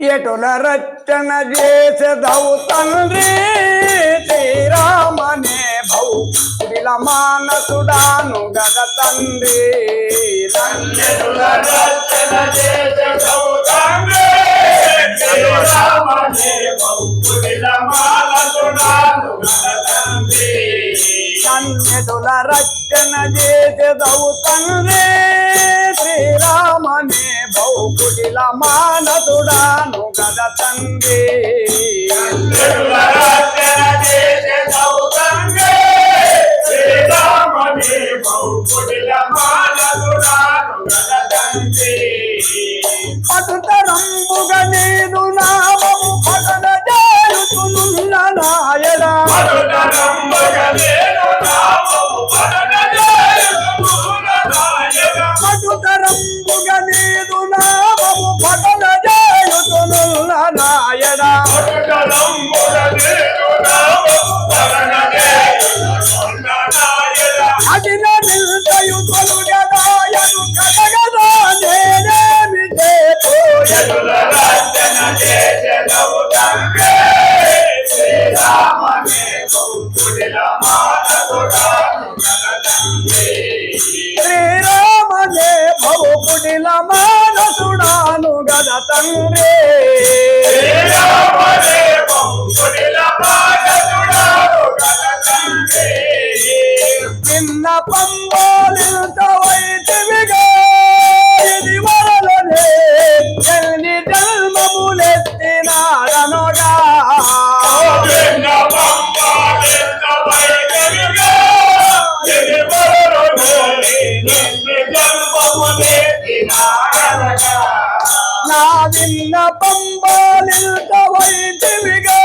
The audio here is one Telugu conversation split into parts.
ఎటుల రచన చేసెదవు తండ్రి శ్రీరామనే భౌ విల మానసుడాను గద తండ్రి రచన చేసెదవు తండ్రి, శ్రీరామనే బహుకుడిల మాలసుడాను గల తండ్రి. రచన చేసెదవు తండ్రి రామనే భౌకుడిల మానసుడాను గద తండ్రి. చేయుచునున్న నాయనా మధుకరంబగలేను నామము తొలుగదాయను నేనేమి శ్రీరామనే భవపుడిల గద తండ్రి నిన్న పంబోలింత నా నిన్న పంబోలింత వైదివిగా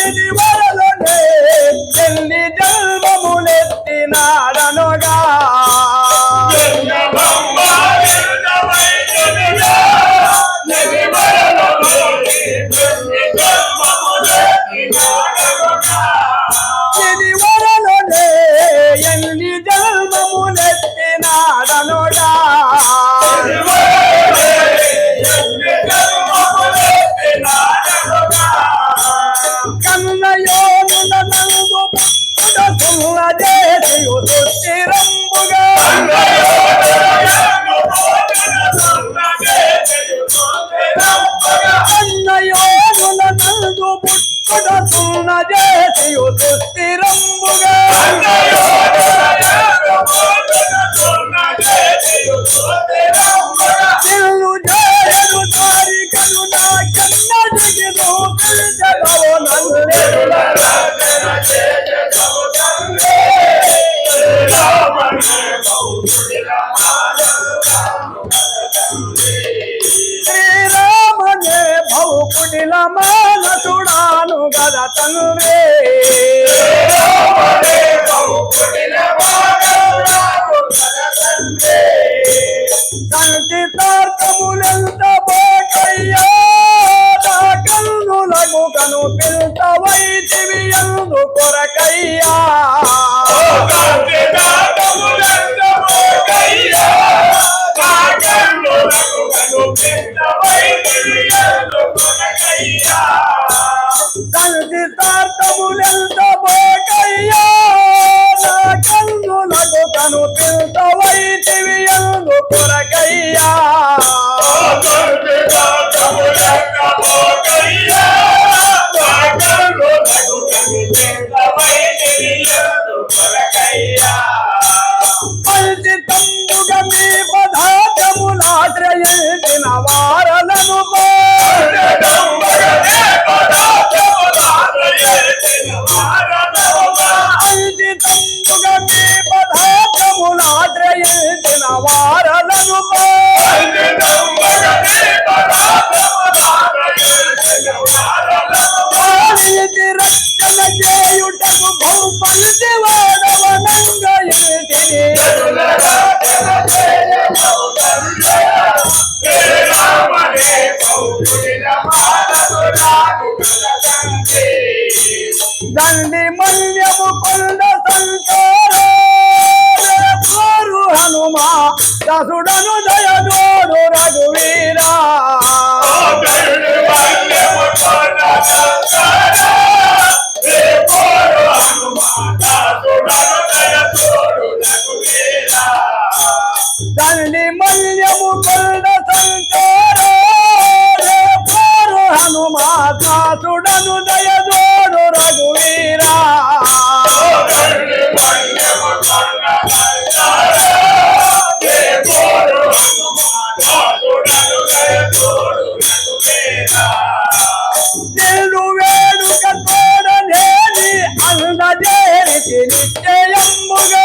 ఇది వరలనే ఎన్ని జన్మములెత్తినాడనగా పుట్టుట సున్నదేశియు సుస్థిరంబుగా నిల్లు జాయడు దారి కరుణా కన్నడికి నూపిల్చగవు నన్ను శ్రీరామనే భౌకుడిల చూడాను గద తండ్రి. సంచితార్థములెంత బోకయ్యా నా కన్నులకు కను పిల్త వైదివి ఎందు కొరకయ్యా. సంచితార్థములెంత బోకయ్యా నా కన్నులకు కను పిల్త ఎందు కొరకయ్యా. పదార్థములాశ్రయించిన వారలను దండి మల్యము కొండ సంచార. హనుమా దసుడను దయదోడు రఘువీరా దండి మల్యము కొండ సంచారు. హనుమాసుడను దయదోడు రఘువీరా. నిన్ను వేడుక తోడనేది అన్నదేరికి నిశ్చయముగా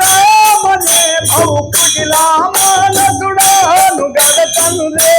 ఔకుడిలా మానసుడాను గడతనులే.